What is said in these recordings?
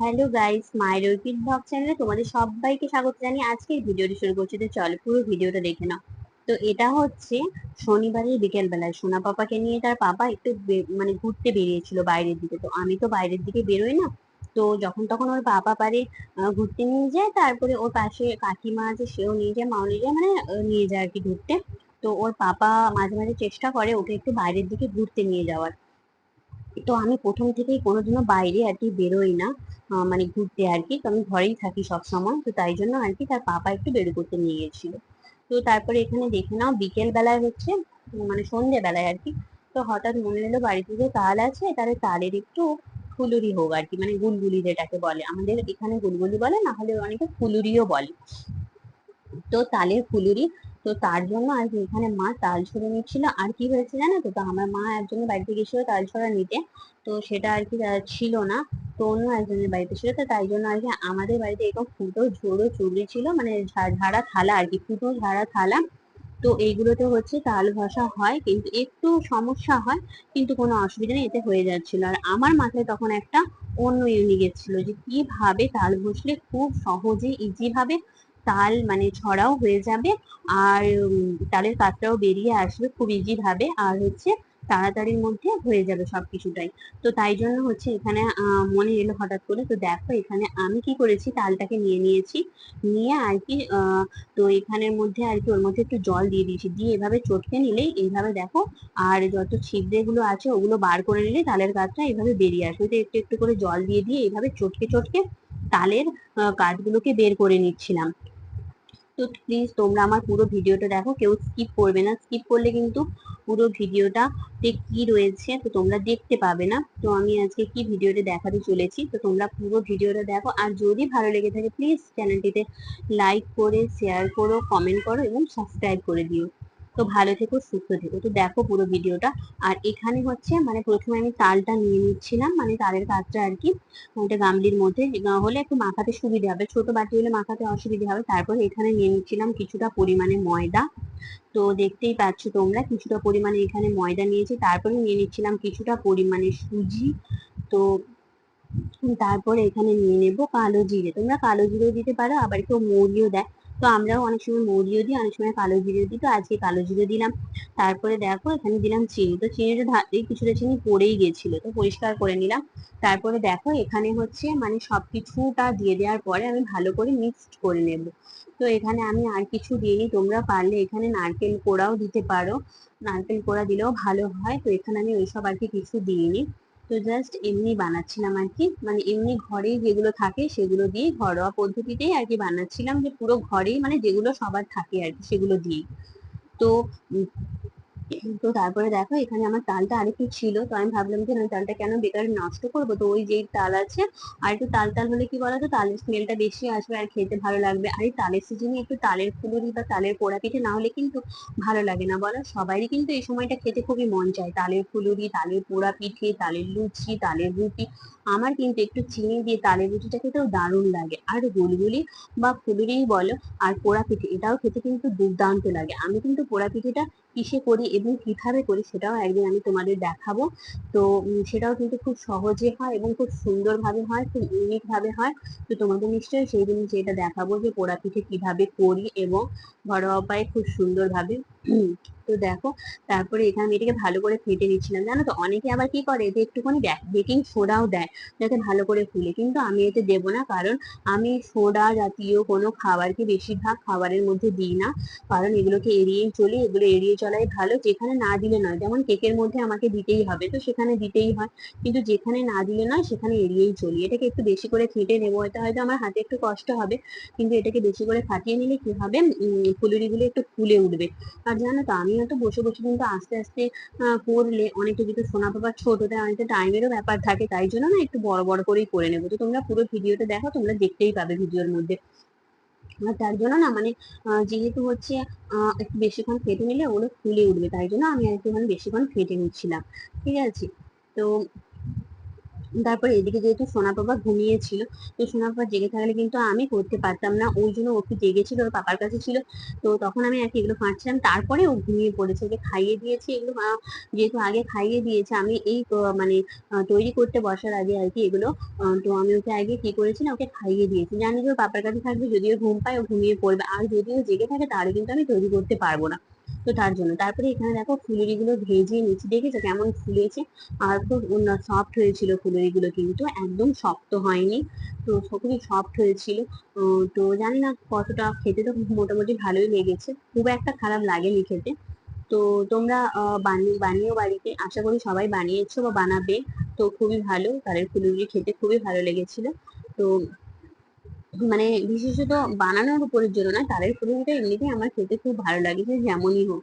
Hello guys মায়ের ঐকিক blog চ্যানেলে তোমাদের সবাইকে স্বাগত জানিয়ে আজকের ভিডিওটি শুরু করছি। তো চলো, পুরো ভিডিওটা দেখে নাও। তো এটা হচ্ছে শনিবারের বিকেলবেলায়। সোনা পাপাকে নিয়ে তার পাপা একটু মানে ঘুরতে বেরিয়েছিল বাইরের দিকে। তো আমি তো বাইরের দিকে বেরোই না। তো যখন তখন ওর পাপা পারে ঘুরতে নিয়ে যায়, তারপরে ওর পাশে কাকিমা আছে, সেও নিয়ে যায়, মাও নিয়ে যায় মানে নিয়ে যায় আর কি ঘুরতে। তো ওর পাপা মাঝে মাঝে চেষ্টা করে ওকে একটু বাইরের দিকে ঘুরতে নিয়ে যাওয়ার। তো আমি প্রথম থেকেই কোনোদিনও বাইরে আর কি বেরোই না মানে ঘুরতে আর কি। তো আমি ঘরেই থাকি সব সময় তো তাই জন্য আর কি তার পাপা একটু বের করতে নিয়ে গেছিল। তো তারপরে এখানে দেখে নাও বিকেল বেলায় হচ্ছে মানে সন্ধে বেলায় আর কি। তো হঠাৎ মনে হলো বাড়িতে যে তাল আছে, তাহলে তালের একটু ফুলুরি হোক আর কি মানে গুলগুলি যেটাকে বলে। আমাদের এখানে গুলগুলি বলে, না হলে অনেকে ফুলুরিও বলে। তো তালের ফুলুরি তো তার জন্য আর কি এখানে মা তাল ছড়ে নিচ্ছিল। আর কি হয়েছে জানো তো? তো আমার মা একজনের বাড়িতে গেছিল তাল ছড়া নিতে। তো সেটা আর কি ছিল না। তো অন্য একজনের বাড়িতে ছিল। তো তাই জন্য আর কি আমাদের বাড়িতে এরকম ফুটো ঝোড়ো চুড়ি ছিল। মানে ঝাড়া থালা আর কি, ফুটো ঝাড়া থালা। তো এইগুলোতে হচ্ছে তাল ঘষা হয়। কিন্তু একটু সমস্যা হয়। কিন্তু কোনো অসুবিধা নেই, এতে হয়ে যাচ্ছিল। আর আমার মাথায় তখন একটা অন্য ইউনিক এসেছিল যে কীভাবে তাল ঘষলে খুব সহজে ইজি ভাবে তাল মানে ছড়াও হয়ে যাবে আর তালের কাতরাও বেরিয়ে আসবে খুব ইজি ভাবে আর হচ্ছে তাড়াতাড়ির মধ্যে হয়ে যাবে সব কিছুটাই তো তাই জন্য হচ্ছে এখানে মনে এলো হঠাৎ করে তো দেখো এখানে আমি কি করেছি তালটাকে নিয়ে নিয়েছি। নিয়ে আর কি তো এখানের মধ্যে আর কি ওর মধ্যে একটু জল দিয়ে দিয়েছি। দিয়ে এভাবে চটকে নিলেই এইভাবে দেখো আর যত ছিদ্রে গুলো আছে ওগুলো বার করে নিলে তালের কাঠটা এইভাবে বেরিয়ে আসবে। তো একটু একটু করে জল দিয়ে দিয়ে এইভাবে চটকে চটকে তালের আহ, কাঠগুলোকে বের করে নিচ্ছিলাম। তো প্লিজ তোমরা আমার পুরো ভিডিওটা দেখো। কেউ স্কিপ করবে না। স্কিপ করলে কিন্তু পুরো ভিডিওটা কি রয়েছে তো তোমরা দেখতে পাবে না। তো আমি আজকে কি ভিডিওটা দেখাতে চলেছি তো তোমরা পুরো ভিডিওটা দেখো। আর যদি ভালো লেগে থাকে প্লিজ চ্যানেলটিতে লাইক করে শেয়ার করো কমেন্ট করো এবং সাবস্ক্রাইব করে দিও। তো ভালো থেকো, সুস্থ থেকো। তো দেখো পুরো ভিডিওটা। আর এখানে হচ্ছে মানে প্রথমে আমি তালটা নিয়ে নিচ্ছিলাম মানে তালের কাজটা আর কি, ওইটা গামলির মধ্যে। হলে একটু মাখাতে সুবিধা হবে। ছোট বাটি হলে মাখাতে অসুবিধা হবে। তারপর এখানে নিয়ে নিচ্ছিলাম কিছুটা পরিমাণে ময়দা। তো দেখতেই পাচ্ছ তোমরা, কিছুটা পরিমাণে এখানে ময়দা নিয়েছি। তারপরে নিয়ে নিচ্ছিলাম কিছুটা পরিমাণে সুজি। তো তারপরে এখানে নিয়ে নেব কালো জিরে। তোমরা কালো জিরেও দিতে পারো, আবার কেউ মৌরিও দেয়। তো আমরাও অনেক সময় মৌরিও দিই, অনেক সময় কালো জিরে দিই। তো আজকে কালো জিরে দিলাম, তারপরে দেখো এখানে দিলাম চিনি। তো চিনিটা ঢালতেই কিছুটা চিনি পড়েই গেছিল, তো পরিষ্কার করে নিলাম। তারপরে দেখো এখানে হচ্ছে মানে সব কিছুটা দিয়ে দেওয়ার পরে আমি ভালো করে মিক্সড করে নেব। তো এখানে আমি আর কিছু দিইনি, তোমরা পারলে এখানে নারকেল কোড়াও দিতে পারো। নারকেল কোড়া দিলেও ভালো হয়, তো এখানে আমি ওইসব আর কি কিছু দিইনি। তো জাস্ট এমনি বানাচ্ছিলাম আর কি মানে এমনি ঘরে যেগুলো থাকে সেগুলো দিয়ে ঘরোয়া পদ্ধতিতেই আর কি বানাচ্ছিলাম। যে পুরো ঘরেই মানে যেগুলো সবার থাকে আর কি সেগুলো দিয়ে তো তো তারপরে দেখো, এখানে আমার তালটা আরেকটু ছিল, তো আমি ভাবলাম যে আমি তালটা কেন বেকার নষ্ট করব? তো ওই যেই তাল আছে, আর একটু তাল তাল হলে কি বলতো, তালের স্মেলটা বেশি আসবে আর খেতে ভালো লাগবে। আর এই তালের সিজনে একটু তালের ফুলুরি বা তালের পোড়া পিঠে না হলে কিন্তু ভালো লাগে না বলো। সবারই কিন্তু এই সময়টা খেতে খুবই মন চায়। তালের ফুলুরি তালের পোড়া পিঠে, তালের লুচি, তালের রুটি, আমার কিন্তু একটু চিনি দিয়ে তালের রুটিটা খেতেও দারুণ লাগে। আর গুলগুলি বা ফুলুরিই বলো, আর পোড়া পিঠে, এটাও খেতে কিন্তু দুর্দান্ত লাগে। আমি কিন্তু পোড়া পিঠেটা কিসে করি এবং কীভাবে করি সেটাও একদিন আমি তোমাদের দেখাবো। তো সেটাও কিন্তু খুব সহজে হয় এবং খুব সুন্দরভাবে হয়, খুব ইউনিক ভাবে হয়। তো তোমাদের নিশ্চয়ই সেই দিন যেটা দেখাবো যে পোড়া পিঠে কীভাবে করি এবং ঘরোয়া উপায়ে খুব সুন্দরভাবে তো দেখো, তারপরে এখানে আমি এটাকে ভালো করে ফেটে নিচ্ছিলাম। জানো তো, অনেকে আবার কি করে এতে একটুখানি বেকিং সোডাও দেয়, যাতে ভালো করে ফুলে। কিন্তু আমি এতে দেবো না, কারণ আমি সোডা জাতীয় কোনো খাবারকে বেশিরভাগ খাবারের মধ্যে দিই না। কারণ এগুলোকে এড়িয়েই চলি, এগুলো এড়িয়ে চলাই ভালো, যেখানে না দিলে নয়। যেমন কেকের মধ্যে আমাকে দিতেই হবে, তো সেখানে দিতেই হয়। কিন্তু যেখানে না দিলে নয়, সেখানে এড়িয়েই চলি। এটাকে একটু বেশি করে ফেটে নেব এটা হয়তো আমার হাতে একটু কষ্ট হবে। কিন্তু এটাকে বেশি করে ফাটিয়ে নিলে কি হবে? ফুলুরিগুলো একটু ফুলে উঠবে। আর জানো তো, আমি হয়তো বসে বসে কিন্তু আস্তে আস্তে পড়লে অনেকটা যেহেতু সোনা পাবার ছোট তাই অনেকটা টাইমেরও ব্যাপার থাকে, তাই জন্য না একটু বড় বড় করেই করে নেব। তো তোমরা পুরো ভিডিওটা দেখো, তোমরা দেখতেই পাবে ভিডিওর মধ্যে। আর তার জন্য না মানে যেহেতু হচ্ছে একটু বেশিক্ষণ ফেটে নিলে ওগুলো ফুলে উঠবে, তাই জন্য আমি আর একটুখানি বেশিক্ষণ ফেটে নিচ্ছিলাম। ঠিক আছে? তো তারপরে এদিকে যেহেতু সোনা পাপা ঘুমিয়েছিল, তো সোনা জেগে থাকলে কিন্তু আমি করতে পারতাম না। ওই জন্য ও একটু জেগেছিল, ওর পাপার কাছে ছিল। তো তখন আমি আর কি এগুলো ফাঁটছিলাম। তারপরে ও ঘুমিয়ে পড়েছে, ওকে খাইয়ে দিয়েছি এগুলো। যেহেতু আগে খাইয়ে দিয়েছে, আমি এই মানে তৈরি করতে বসার আগে আর কি এগুলো তো আমি ওকে আগে কি করেছি না, ওকে খাইয়ে দিয়েছি। জানি যে ওর পাপার কাছে থাকবে, যদিও ঘুম পায়, ও ঘুমিয়ে পড়বে। আর যদিও জেগে থাকে, তাহলে কিন্তু আমি তৈরি করতে পারব না। তো তার জন্য। তারপরে এখানে দেখো ফুলুরি গুলো ভেজে নিচ্ছি দেখেছ কেমন ফুলেছে? আর খুব সফট হয়েছিল ফুলুরি গুলো কিন্তু। একদম শক্ত হয়নি। তো খুবই সফট হয়েছিল। তো জানি না কতটা খেতে তো মোটামুটি ভালোই লেগেছে। খুব একটা খারাপ লাগেনি খেতে। তো তোমরা বানিয়ে, বানিয়েও বাড়িতে। আশা করি সবাই বানিয়েছো বা বানাবে। তো খুবই ভালো। তাদের ফুলুরি খেতে খুবই ভালো লেগেছিল। তো মানে বিশেষত বানানোর উপরের জন্য না তালের ফুলুরিটা এমনিতেই আমার খেতে খুব ভালো লাগে সে যেমনই হোক।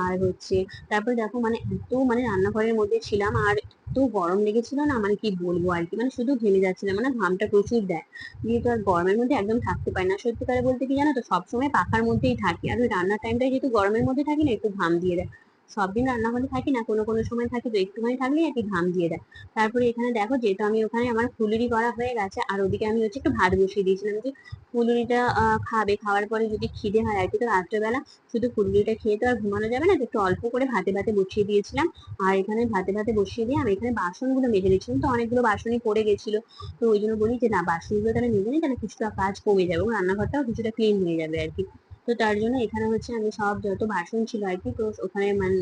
আর হচ্ছে, তারপর দেখো মানে এত মানে রান্নাঘরের মধ্যে ছিলাম, আর এত গরম লেগেছিল না মানে কি বলব আর কি মানে শুধু ঘেমে যাচ্ছিলাম মানে ঘামটা প্রচুর দেয়। যেহেতু আর গরমের মধ্যে একদম থাকতে পারি না সত্যিকারে বলতে কি জানো তো, সবসময় পাখার মধ্যেই থাকি, আর ওই রান্নার টাইমটা যেহেতু গরমের মধ্যে থাকি না, একটু ঘাম দিয়ে দেয়। সব দিন রান্নাঘরে থাকি না, কোনো কোনো সময় থাকি তো একটুখানি থাকলেই আর কি ঘাম দিয়ে দেয়। তারপরে এখানে দেখো যেহেতু আমি ওখানে আমার ফুলুরি করা হয়ে গেছে, আর ওদিকে আমি হচ্ছে একটু ভাত বসিয়ে দিয়েছিলাম যে ফুলুরিটা খাবে, খাওয়ার পরে যদি খিদে হয় আর কি, তো রাত্রেবেলা শুধু ফুলুরিটা খেয়ে তো আর ঘুমানো যাবে না একটু অল্প করে ভাতে ভাতে বসিয়ে দিয়েছিলাম। আর এখানে ভাতে ভাতে বসিয়ে দিয়ে আমি এখানে বাসনগুলো মেজে নিচ্ছিলাম তো অনেকগুলো বাসনই পড়ে গেছিল। তো ওই জন্য বলি যে না, বাসনগুলো তাহলে মেজে নিই, তাহলে কিছুটা কাজ কমে যাবে এবং রান্নাঘরটাও কিছুটা ক্লিন হয়ে যাবে আর কি। তো তার জন্য এখানে হচ্ছে আমি সব যত বাসন ছিল আর কি, তো ওখানে মানে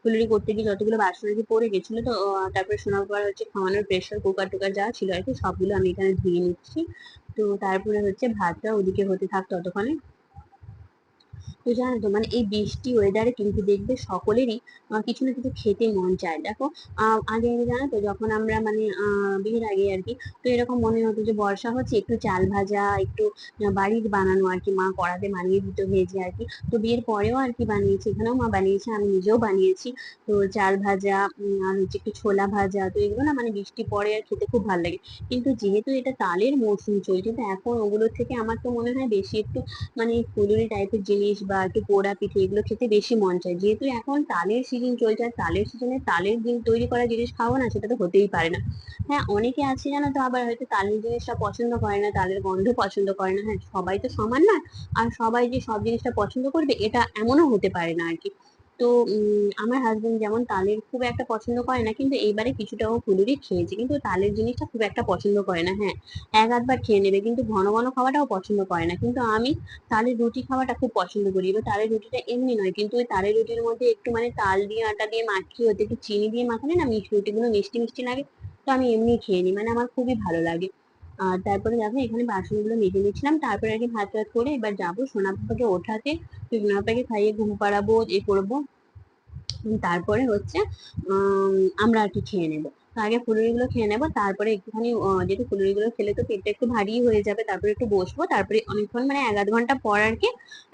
ফুলুরি করতে গিয়ে যতগুলো বাসন আর কি পড়ে গেছিল, তো তারপরে শোনার পর হচ্ছে খাওয়ানোর প্রেশার কুকার টুকার যা ছিল আর কি সবগুলো আমি এখানে ধুয়ে নিচ্ছি। তো তারপরে হচ্ছে ভাতটা ওদিকে হতে থাকতো ততক্ষণে। তো জানো তো মানে এই বৃষ্টি ওয়েদারে কিন্তু দেখবে সকলেরই কিছু না কিছু খেতে মন চায়। দেখো আগে আগে জানো তো, যখন আমরা মানে বিয়ের আগে আর কি, তো এরকম মনে হতো যে বর্ষা হচ্ছে, একটু চাল ভাজা, একটু বাড়ির বানানো আর কি, মা কড়াতে বানিয়ে দিত ভেজে আর কি। তো বিয়ের পরেও আর কি বানিয়েছি, এখানেও মা বানিয়েছে, আমি নিজেও বানিয়েছি। তো চাল ভাজা আর হচ্ছে একটু ছোলা ভাজা, তো এগুলো না মানে বৃষ্টি পরে আর খেতে খুব ভালো লাগে। কিন্তু যেহেতু এটা তালের মৌসুম চলছে, তো এখন ওগুলোর থেকে আমার তো মনে হয় বেশি একটু মানে ফুলুরি টাইপের জিনিস বা একটু পোড়া পিঠে, এগুলো খেতে বেশি মন চায়। যেহেতু এখন তালের সিজন চলছে, আর তালের সিজনে তালের দিন তৈরি করা জিনিস খাব না, সেটা তো হতেই পারে না। হ্যাঁ অনেকে আছে জানো তো আবার হয়তো তালের জিনিসটা পছন্দ করে না, তালের গন্ধ পছন্দ করে না। হ্যাঁ সবাই তো সমান না, আর সবাই যে সব জিনিসটা পছন্দ করবে, এটা এমনও হতে পারে না আর কি তো আমার হাজবেন্ড যেমন তালের খুব একটা পছন্দ করে না কিন্তু এইবারে কিছুটা ও ফুলুরি খেয়েছে কিন্তু তালের জিনিসটা খুব একটা পছন্দ করে না হ্যাঁ। এক আধবার খেয়ে নেবে কিন্তু ঘন ঘন খাওয়াটাও পছন্দ করে না কিন্তু আমি তালের রুটি খাওয়াটা খুব পছন্দ করি এবার তালের রুটিটা এমনি নয় কিন্তু ওই তালের রুটির মধ্যে একটু মানে তাল দিয়ে আটা দিয়ে মাখিয়ে ওতে একটু চিনি দিয়ে মাখালে না মিষ্টি রুটিগুলো মিষ্টি মিষ্টি লাগে তো আমি এমনি খেয়ে নিই মানে আমার খুবই ভালো লাগে। আর তারপরে দেখো, এখানে বাসনগুলো মেজে নিচ্ছিলাম। তারপরে আর কি ভাত টাত করে এবার যাব সোনা পাপাকে ওঠাতে। সোনা পাপাকে খাইয়ে ঘুম পাড়াবো, এ করব। তারপরে হচ্ছে আমরা আর কি খেয়ে নেব। আগে ফুলুরি গুলো খেয়ে নেব, তারপরে একটুখানি যেহেতু ফুলুরি গুলো খেলে তো পেটটা একটু ভারী হয়ে যাবে, তারপরে একটু বসবো। তারপরে অনেকক্ষণ মানে এক আধ ঘণ্টা পর আর কি,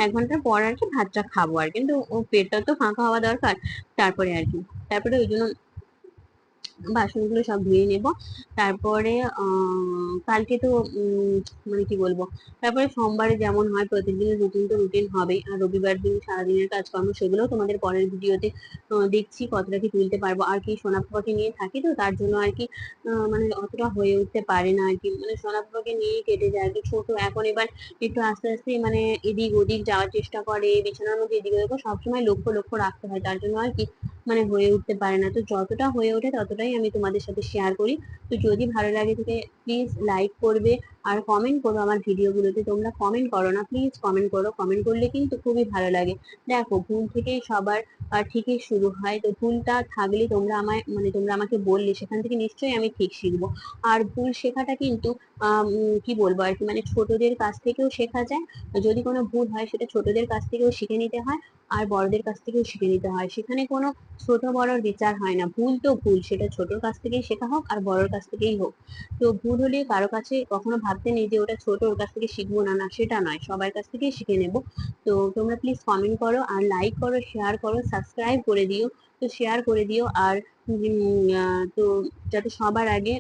এক ঘণ্টার পর আর কি ভাতটা খাব আর। কিন্তু পেটটা তো ফাঁকা হওয়া দরকার, তারপরে আর কি। তারপরে ওই জন্য বাসনগুলো সব ধুয়ে নেব। তারপরে কালকে তো মানে কি বলব, তারপরে সোমবারে যেমন হয় প্রতিদিনের রুটিন তো রুটিন হবে আর রবিবার দিন সারাদিনের কাজকর্ম সেগুলো তোমাদের পরের ভিডিওতে দেখছি কতটা কি তুলতে পারব। আর কি সোনা নিয়ে থাকি তো, তার জন্য আর কি মানে অতটা হয়ে উঠতে পারে না আর কি। মানে সোনা নিয়ে কেটে যায়। আর কি ছোট, এখন এবার একটু আস্তে আস্তে মানে এদিক ওদিক যাওয়ার চেষ্টা করে, বিছানার মধ্যে এদিক ওদিক সবসময় লক্ষ্য লক্ষ্য রাখতে হয়। তার জন্য আর কি মানে হয়ে উঠতে পারে না। তো যতটা হয়ে ওঠে ততটাই আমি তোমাদের সাথে শেয়ার করি। তো যদি ভালো লাগে থেকে প্লিজ লাইক করবে। আর কমেন্ট করো আমার ভিডিওগুলোতে তোমরা কমেন্ট করো না প্লিজ কমেন্ট করো। কমেন্ট করলে কিন্তু খুবই ভালো লাগে। দেখো, ভুল থেকেই সবার ঠিকই শুরু হয়। তো ভুলটা থাকলে তোমরা আমায় মানে তোমরা আমাকে বললে, সেখান থেকে নিশ্চয়ই আমি ঠিক শিখব। আর ভুল শেখাটা কিন্তু কি বলব আর কি মানে ছোটদের কাছ থেকেও শেখা যায়। যদি কোনো ভুল হয়, সেটা ছোটদের কাছ থেকেও শিখে নিতে হয়, আর বড়দের কাছ থেকেও শিখে নিতে হয়। সেখানে কোনো ছোট বড়র বিচার হয় না। ভুল তো ভুল, সেটা ছোটর কাছ থেকেই শেখা হোক, আর বড়র কাছ থেকেই হোক। তো ভুল হলে কারও কাছে কখনো ভাবতে নেই যে ওটা ছোট, ওর কাছ থেকে শিখব না না, সেটা নয়। সবার কাছ থেকেই শিখে নেব। তো তোমরা প্লিজ কমেন্ট করো আর লাইক করো শেয়ার করো সাবস্ক্রাইব করে দিও। তো শেয়ার করে দিও আর তো যাতে সবার আগে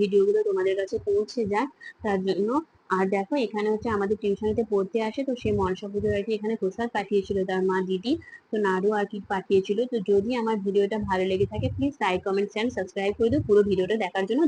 ভিডিওগুলো তোমাদের কাছে পৌঁছে যায় তার জন্য। আর দেখো, এখানে হচ্ছে আমাদের টিউশনিতে পড়তে আসে, তো সে মনসা পুজোর আর কি এখানে প্রসাদ পাঠিয়েছিল তার মা দিদি, তো নাড়ু আর কি পাঠিয়েছিল। তো যদি আমার ভিডিওটা ভালো লেগে থাকে please like comment and subscribe করে দিও। পুরো ভিডিওটা দেখার জন্য।